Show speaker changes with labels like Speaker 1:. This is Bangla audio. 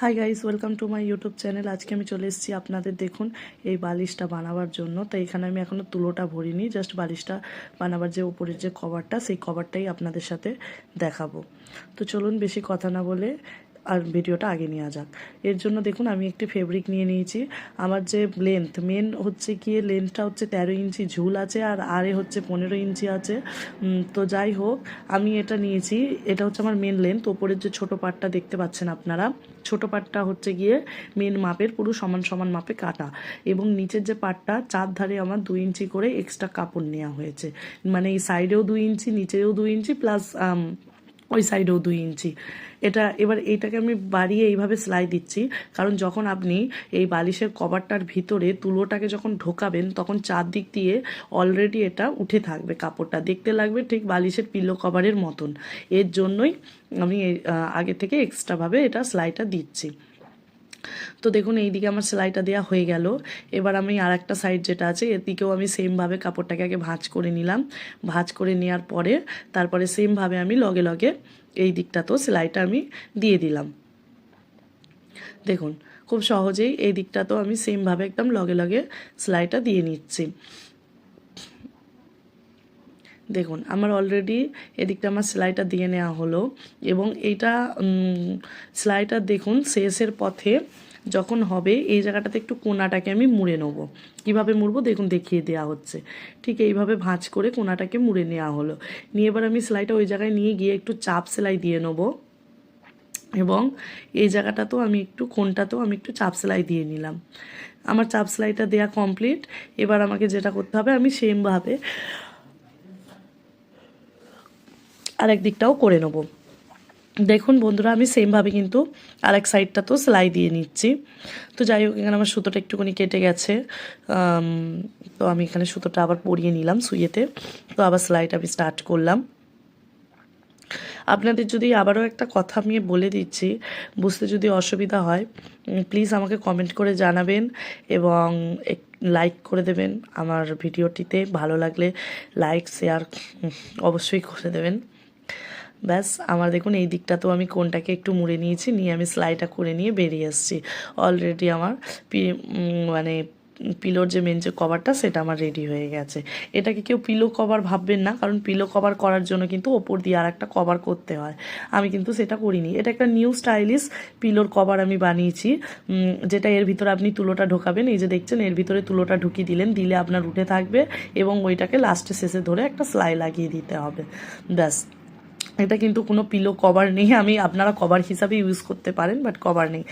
Speaker 1: Hi guys welcome to my YouTube channel আজকে আমি চলে এসেছি আপনাদের দেখুন এই বালিশটা বানাবার জন্য। তো এখানে আমি এখনও তুলোটা ভরিনি জাস্ট বালিশটা বানাবার যে উপরের যে কভারটা সেই কভারটাই আপনাদের সাথে দেখাবো। তো চলুন বেশি কথা না বলে আর ভিডিওটা আগে নেওয়া যাক। এর জন্য দেখুন, আমি একটি ফেব্রিক নিয়ে নিয়েছি। আমার যে লেন্থ মেন হচ্ছে গিয়ে লেন্থটা হচ্ছে তেরো ইঞ্চি ঝুল আছে আর আরে হচ্ছে পনেরো ইঞ্চি আছে। তো যাই হোক, আমি এটা নিয়েছি। এটা হচ্ছে আমার মেন লেন্থ ওপরের যে ছোটো পাটটা দেখতে পাচ্ছেন আপনারা, ছোটো পাটটা হচ্ছে গিয়ে মেন মাপের পুরো সমান সমান মাপে কাটা। এবং নিচের যে পাটটা চার ধারে আমার দুই ইঞ্চি করে এক্সট্রা কাপড় নেওয়া হয়েছে। মানে এই সাইডেও দুই ইঞ্চি, নিচেও দুই ইঞ্চি প্লাস ওই সাইডেও দুই ইঞ্চি। এটা এবার এইটাকে আমি বাড়িয়ে এইভাবে সেলাই দিচ্ছি, কারণ যখন আপনি এই বালিশের কভারটার ভিতরে তুলোটাকে যখন ঢোকাবেন, তখন চারদিক দিয়ে অলরেডি এটা উঠে থাকবে কাপড়টা। দেখতে লাগবে ঠিক বালিশের পিলো কভারের মতন। এর জন্যই আমি আগে থেকে এক্সট্রাভাবে এটা সেলাইটা দিচ্ছি। তো দেখুন, এইদিকে আমার সেলাইটা দেওয়া হয়ে গেল। এবার আমি আর একটা সাইড যেটা আছে এদিকেও দিকেও আমি সেমভাবে কাপড়টাকে আগে ভাঁজ করে নিলাম। ভাঁজ করে নেওয়ার পরে তারপরে সেমভাবে আমি লগে লগে এই দিকটা তো সেলাইটা আমি দিয়ে দিলাম। দেখুন, খুব সহজেই এই দিকটা তো আমি সেমভাবে একদম লগে লগে সেলাইটা দিয়ে নিচ্ছি। দেখুন, আমার অলরেডি এদিকটা আমার সেলাইটা দিয়ে নেওয়া হলো এবং এইটা সেলাইটা দেখুন শেষের পথে যখন হবে, এই জায়গাটাতে একটু কোনাটাকে আমি মুড়ে নেব। কীভাবে মুড়বো? দেখুন, দেখিয়ে দেওয়া হচ্ছে। ঠিক এইভাবে ভাঁজ করে কোনাটাকে মুড়ে নেওয়া হলো। নিয়ে এবার আমি সেলাইটা ওই জায়গায় নিয়ে গিয়ে একটু চাপ সেলাই দিয়ে নেব এবং এই জায়গাটাতেও আমি একটু, কোনটাতেও আমি একটু চাপ সেলাই দিয়ে নিলাম। আমার চাপ সেলাইটা দেওয়া কমপ্লিট এবার আমাকে যেটা করতে হবে, আমি সেমভাবে আরেক দিকটাও করে নেব। দেখুন বন্ধুরা, আমি সেমভাবে কিন্তু আরেক সাইডটা তো সেলাই দিয়ে নিচ্ছি। তো যাই হোক, এখানে আমার সুতোটা একটুখানি কেটে গেছে। তো আমি এখানে সুতোটা আবার পরিয়ে নিলাম সুইয়েতে। তো আবার সেলাইটা আমি স্টার্ট করলাম। আপনাদের যদি আবারও একটা কথা আমি বলে দিচ্ছি, বুঝতে যদি অসুবিধা হয় প্লিজ আমাকে কমেন্ট করে জানাবেন এবং লাইক করে দেবেন। আমার ভিডিওটিতে ভালো লাগলে লাইক শেয়ার অবশ্যই করে দেবেন। ব্যাস, আমার দেখুন এই দিকটা তো আমি কোনটাকে একটু মুড়ে নিয়েছি, নিয়ে আমি সেলাইটা করে নিয়ে বেরিয়ে এসেছি। অলরেডি আমার মানে পিলোর যে মেন যে কভারটা সেটা আমার রেডি হয়ে গেছে। এটাকে কেউ পিলো কভার ভাববেন না, কারণ পিলো কভার করার জন্য কিন্তু ওপর দিয়ে আর একটা কভার করতে হয়। আমি কিন্তু সেটা করিনি। এটা একটা নিউ স্টাইলিশ পিলোর কভার আমি বানিয়েছি যেটা এর ভিতরে আপনি তুলোটা ঢোকাবেন। এই যে দেখছেন, এর ভিতরে তুলোটা ঢুকিয়ে দিলেন, দিলে আপনার উঠে থাকবে এবং ওইটাকে লাস্টে শেষে ধরে একটা সেলাই লাগিয়ে দিতে হবে। ব্যাস। এটা কিন্তু কোনো পিলো কভার নেই। আমি, আপনারা কভার হিসাবে ইউজ করতে পারেন বাট কভার নেই।